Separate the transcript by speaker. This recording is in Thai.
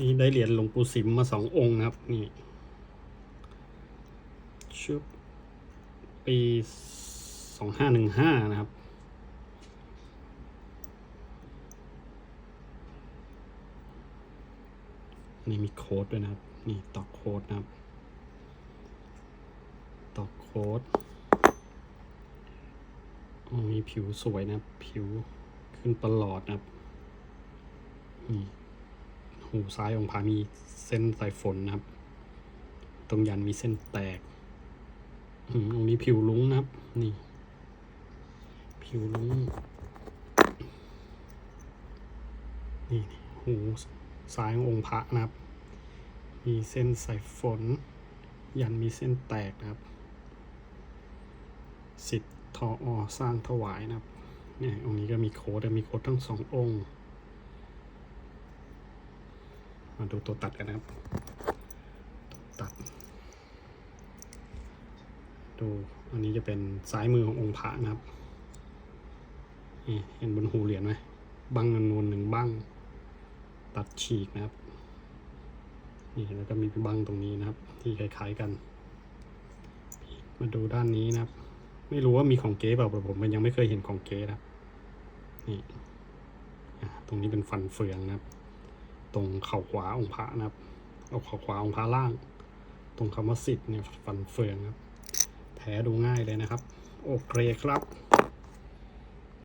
Speaker 1: นี่ได้เหรียญหลวงปู่สิมมาสององค์นะครับ นี่ชุบปีสองห้าหนึ่งห้านะครับ นี่มีโค้ดด้วยนะครับ นี่ตอกโค้ดนะครับ ตอกโค้ดโอ้มีผิวสวยนะ ผิวขึ้นประหลอดนะครับ นี่ หูซ้ายองค์พามีเส้นสายฝนนะครับ ตรงยันมีเส้นแตกตรงนี้ผิวลุ้งนะครับ นี่ ผิวลุ้ง นี่หูซ้ายขององค์พระนะครับ มีเส้นสายฝน ยันมีเส้นแตกนะครับ สิทธิ์ทออสร้างถวายนะครับ เนี่ยองค์นี้ก็มีโค้ดมีโค้ดทั้งสององค์ มาดูตัวตัดกันนะครับตัวตัด ดูอันนี้จะเป็นซ้ายมือขององค์พระนะครับเห็นบนหูเหรียญไหมบังนวลๆหนึ่งบังตัดฉีกนะครับนี่แล้วก็มีบังตรงนี้นะครับ ที่คล้ายๆกัน มาดูด้านนี้นะครับ ไม่รู้ว่ามีของเก๊เปล่าแต่ผมมันยังไม่เคยเห็นของเก๊นะครับนี่ตรงนี้เป็นฟันเฟืองนะครับ ตรงเข่าขวาองค์พระนะครับ เอาเข่าขวาองค์พระล่าง ตรงคำว่าสิทธิ์เนี่ยฟันเฟืองครับ แผลดูง่ายเลยนะครับ โอเคครับ